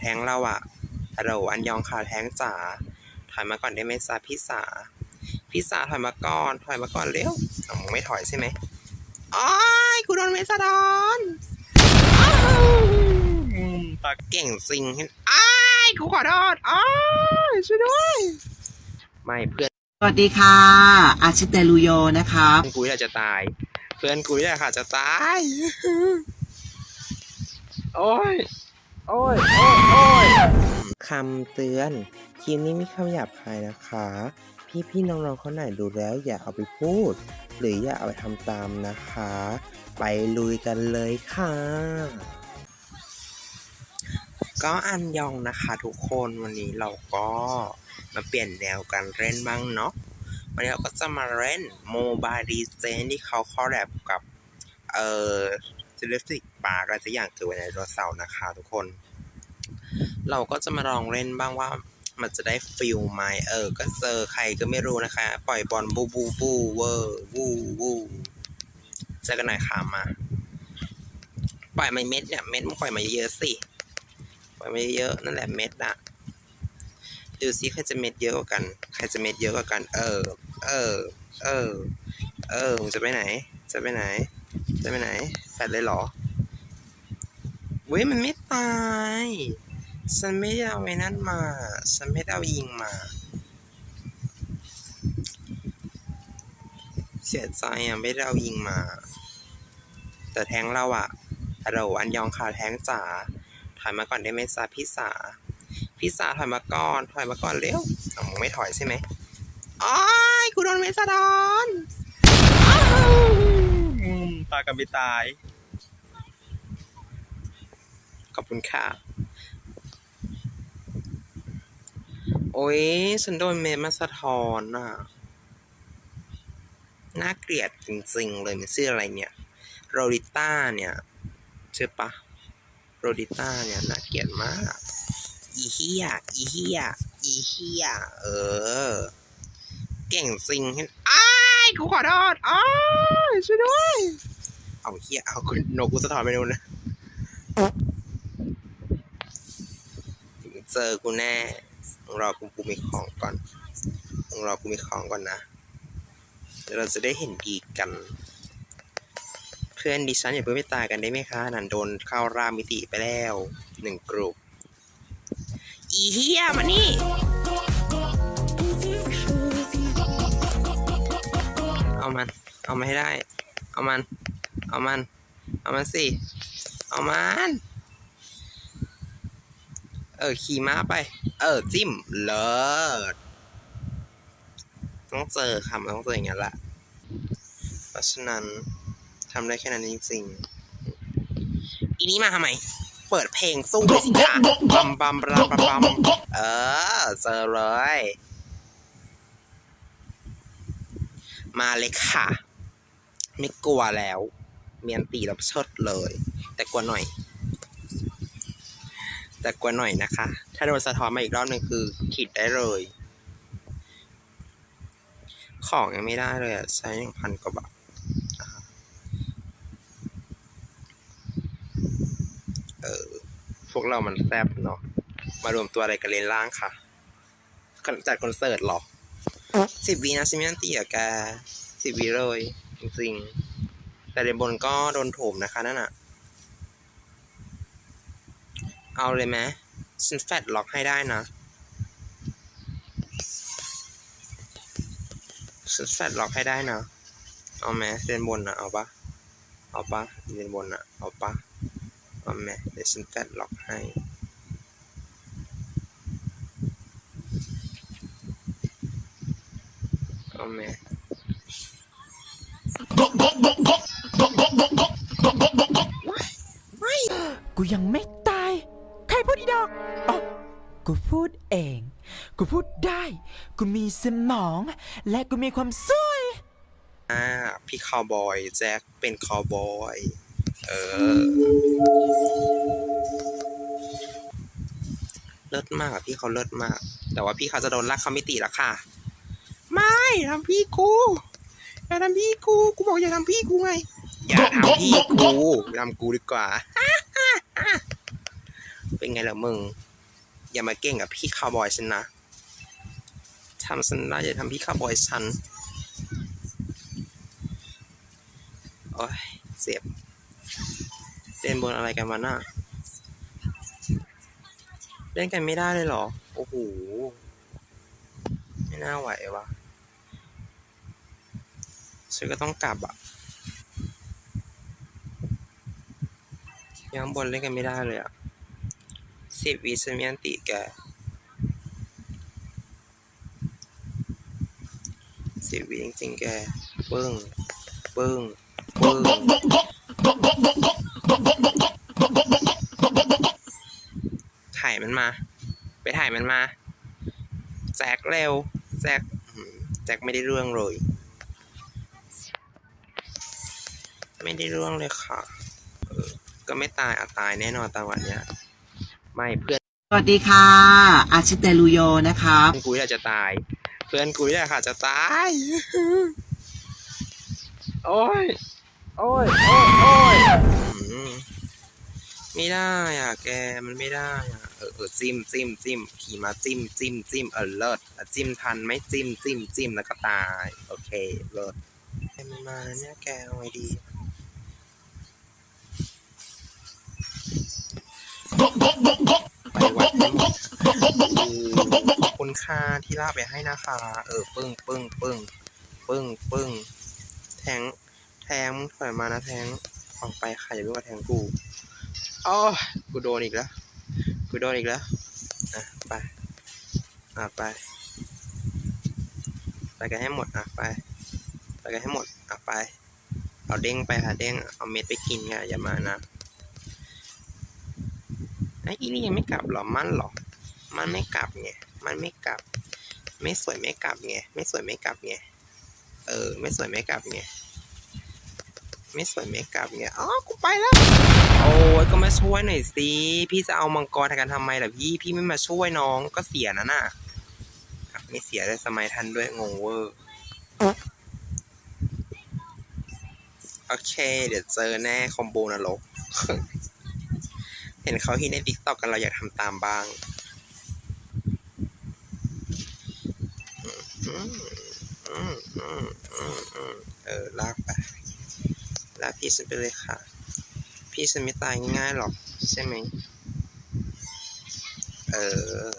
แทงเราอะฮัลโหลอันยองค่ะแทงจ๋าถอยมาก่อนได้ไหมจ๊ะพี่สาพี่สาถอยมาก่อนถอยมาก่อนเร็วอ้าวมึงไม่ถอยใช่ไหมอ้ายกูโดนเมสดอนอ้าวอืมตาเก่งจริงเห็นอ้ายกูขอโทษอ้ายช่วยด้วยไม่เพื่อนสวัสดีค่ะ อาชิเตลูโยนะครับกูอยากจะตาย เพื่อนกูอยากค่ะจะตาย โอ้ย โอ้ยโอ้ยโอ้ยคำเตือนคลิปนี้มีคำหยาบคายนะคะ พี่พี่น้องๆคนไหนดูแล้วอย่าเอาไปพูด หรืออย่าเอาไปทำตามนะคะ ไปลุยกันเลยค่ะ ก็อันยองนะคะทุกคนวันนี้เราก็มาเปลี่ยนแนวการเล่นบ้างเนาะวันนี้เราก็จะมาเล่นโมบายดีเซนที่เขาคอลแลบกับ เอ่อ ซิลิฟิกปาร์กอะไรสักอย่างเกี่ยวกับไดโนเสาร์นะคะทุกคน เราก็จะมาลองเล่นบ้างว่ามันจะได้ฟิลไหมเออ ก็เจอใครก็ไม่รู้นะคะ ปล่อยบอลบูบูบูเวอร์วูวูเจอกันหน่อยค่ะมา ปล่อยมาเม็ดเนี่ยเม็ดมันปล่อยมาเยอะๆสิปล่อยมาเยอะนั่นแหละเม็ดอะดูซิใครจะเม็ดเยอะกว่ากัน ใครจะเม็ดเยอะกว่ากัน เออ เออ เออ เออจะไปไหน จะไปไหน จะไปไหนแฟดเลยเหรอเว้ยมันไม่ตาย ฉันไม่ได้เอาไอ้นั่นมา ฉันไม่ได้เอายิงมา เสียใจอะไม่ได้เอายิงมา แต่แทงเราอะฮัลโหลอันยองค่ะแทงจ๋า ถอยมาก่อนได้ไหมจ๊ะพี่สาพี่สาถอยมาก่อน ถอยมาก่อนเร็วมึงไม่ถอยใช่ไหมอ้ายกูโดนเมสดอนอ้าวอืมตากันไม่ตาย ขอบคุณค่ะ โอ้ยฉันโดนเมสมาสะท้อนอะ น่าเกลียดจริงๆเลยมันชื่ออะไรเนี่ย โรดิต้าเนี่ยใช่ปะโรดิต้าเนี่ยน่าเกลียดมาก อีเฮียอีเฮียอีเฮียเออ เก่งจริงเห็นอ้ายกูขอโทษอ้ายช่วยด้วย เอาเฮียเอาคุณโนกูสะท้อนไปนู่นนะเจอกูแน่รอกูกูมีของก่อนรอกูมีของก่อนนะเดี๋ยวเราจะได้เห็นดีกัน เพื่อนดิฉันอย่าเพิ่งไปตายกันได้ไหมคะ นันโดนเข้ารามิติไปแล้วหนึ่งกลุ่มอีเฮียมานี่เอามัน เอามาให้ได้ เอามัน เอามัน เอามันสิ เอามัน เออ ขี่ม้าไป เออ จิ้ม เลิศ ต้องเจอคำต้องเจออย่างนั้นแหละเพราะฉะนั้นทำได้แค่นั้นจริงๆ อีนี้มาทำไม เปิดเพลงสู้ด้วยสิคะบัมบัมบัมบัมบัมเออ เจอเลย มาเลยค่ะ ไม่กลัวแล้ว เมียนตีแล้วเชิดเลย แต่กลัวหน่อย แต่กลัวหน่อยนะคะ ถ้าโดนสะท้อนมาอีกรอบหนึ่งคือขีดได้เลย ของยังไม่ได้เลยอะใช้หนึ่งพันกว่าบาทเออพวกเรามันแซบเนาะมารวมตัวอะไรกันเลนล่างค่ะจัดคอนเสิร์ตหรอสิบวีนะซิมินันตีอะแกสิบวีเลย จริงๆ แต่เดนบนก็โดนโถมนะคะนั่นอะเอาเลยไหมฉันแฟดล็อกให้ได้นะฉันแฟดล็อกให้ได้นะ เอาไหมเรนบนนะเอาปะเอาปะเรนบนนะเอาปะเอาไหมเดี๋ยวฉันแฟดล็อกให้เอาไหม ยังไม่ตาย ใครพูดอีดอกอ๋อกูพูดเอง กูพูดได้ กูมีสมอง และกูมีความสวย อ่า พี่คาวบอย แจ็คเป็นคาวบอย เออ เลิศมากอะพี่เขาเลิศมาก แต่ว่าพี่เขาจะโดนลากเขามิติแล้วค่ะ ไม่ทำพี่กูอย่าทำพี่กู กูบอกอย่าทำพี่กูไง อย่าทำพี่กูทำกูดีกว่าเป็น ไงล่ะมึง อย่ามาเก่งกับพี่คาวบอยฉันนะทำฉันได้อย่าทำพี่คาวบอยฉันโอ้ยเสียบเล่นบนอะไรกันวะน่ะเล่นกันไม่ได้เลยเหรอ โอ้โห ไม่น่าไหววะฉันก็ต้องกลับอะยังบนเล่นกันไม่ได้เลยอะ สิบวิสมีอันติแกสิบวิจริงๆแกปึ้งปึ้งปึ้งถ่ายมันมา ไปถ่ายมันมา แจกเร็ว แจกแจกไม่ได้เรื่องเลย ไม่ได้เรื่องเลยค่ะก็ไม่ตายอะตายแน่นอนตาวันเนี้ย ไม่เพื่อนสวัสดีค่ะ อาชิเตลูโยนะครับกูนี่แหละจะตาย เพื่อนกูนี่แหละค่ะจะตาย โอ้ย โอ้ย โอ้ยโอ้ยอืมไม่ได้อะ แกมันไม่ได้อะเออเออจิ้มจิ้มจิ้มขี่มาจิ้มจิ้มจิ้มเออเลิศอะจิ้มทันไหมจิ้มจิ้มจิ้มแล้วก็ตาย โอเคเลิศแกมันมาแล้วเนี่ยแกเอาไงดี ที่ลาไปให้นะคะ เออ ปึ้งปึ้งปึ้งปึ้งปึ้งแทง แทงถอยมานะแทงออกไปใครจะรู้ว่าแทงกูอ๋อกูโดนอีกแล้ว กูโดนอีกแล้ว อะ ไป อะ ไป ไปกันให้หมด อะ ไป ไปกันให้หมด อะ ไป เอาเด้งไปค่ะเด้ง เอาเม็ดไปกินค่ะอย่ามานะไอ้อีนี่ยังไม่กลับหรอ มันหรอ มันไม่กลับไง มันไม่กลับ ไม่สวยไม่กลับไงไม่สวยไม่กลับไงเออ ไม่สวยไม่กลับไงไม่สวยไม่กลับไงอ๋อกูไปแล้ว โอ้ยก็มาช่วยหน่อยสิพี่จะเอามังกรทนกันทำไมล่ะพี่พี่ไม่มาช่วยน้องก็เสียนะน่ะอะไม่เสียเลยสมัยทันด้วยงงเวอร์โอเค เดี๋ยวเจอแน่คอมโบนรก เห็นเขาฮิตในติ๊กต็อกกันเราอยากทำตามบ้าง อืมอืมอืมอืมอืม เออลากไปลากพี่ฉันไปเลยค่ะ พี่ฉันไม่ตายง่ายๆหรอกใช่ไหม เออ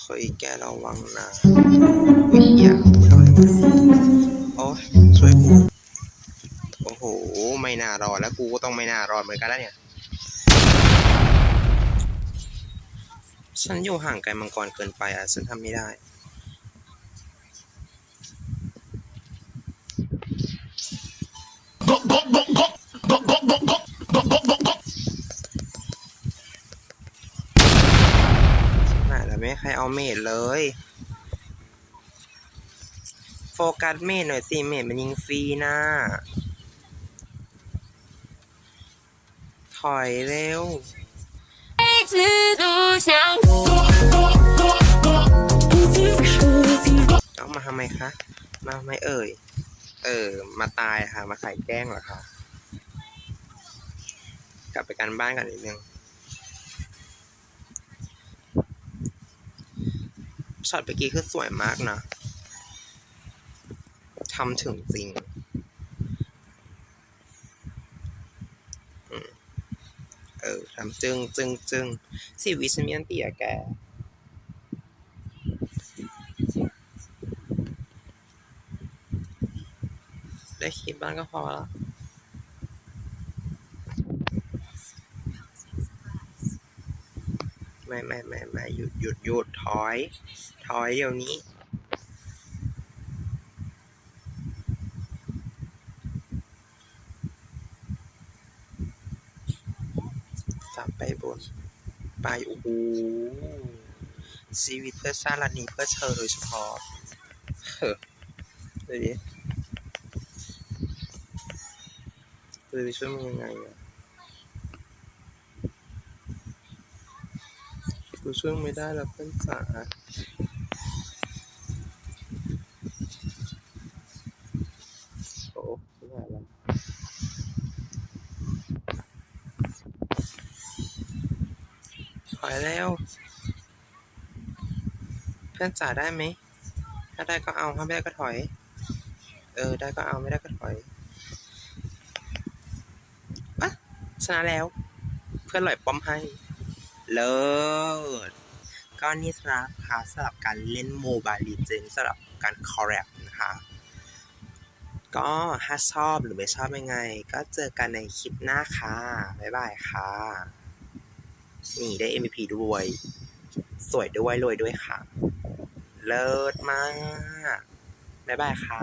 เฮ้ยแกระวังนะวิเหี้ยทำอะไรวะโอ้ช่วยกู โอ้โห ไม่น่ารอดแล้วกูก็ต้องไม่น่ารอดเหมือนกันแล้วเนี่ย ฉันอยู่ห่างไกลมังกรเกินไปอาจฉันทำไม่ได้ น่าแต่ไม่ใครเอาเมดเลย โฟกัสเมดหน่อยสิเมดมันยิงฟรีนะถอยเร็ว เอามาทำไมคะ มาทำไมเอ่ย เออ มาตายค่ะ มาไข่แกล้งเหรอคะกลับไปกันบ้านกันนิดนึงช็อตเมื่อกี้คือสวยมากนะทำถึงจริง อืมเออ ทำ จึงจึงจึงสิวิสเมียนเตียแกได้คลิปบ้างก็พอแล้วไม่ไม่ไม่ไม่หยุดหยุดหยุดถอย ถอยเดี๋ยวนี้ จับไปบน ไปโอ้โหชีวิตเพื่อชาติและนี้เพื่อเธอโดยเฉพาะเฮ้อดูดิคือจะช่วยมึงยังไงอะกูช่วยมึงไม่ได้แล้วเพื่อนสาโอ้ไม่ไหวแล้ว อยแล้ว เพื่อนจ๋าได้ไหม ถ้าได้ก็เอาถ้าไม่ได้ก็ถอย เออ ได้ก็เอาไม่ได้ก็ถอยอะชนะแล้ว เพื่อนหลอยป้อมให้ เลิศก็นี่สำหรับค่ะสำหรับการเล่นโมบายลีเจนสำหรับการคอร์แรปนะคะ ก็ถ้าชอบหรือไม่ชอบยังไง ก็เจอกันในคลิปหน้าค่ะ บ๊ายบายค่ะ นี่ได้ MVP ด้วย สวยด้วยรวยด้วยค่ะ เลิศมาก บ๊ายบายค่ะ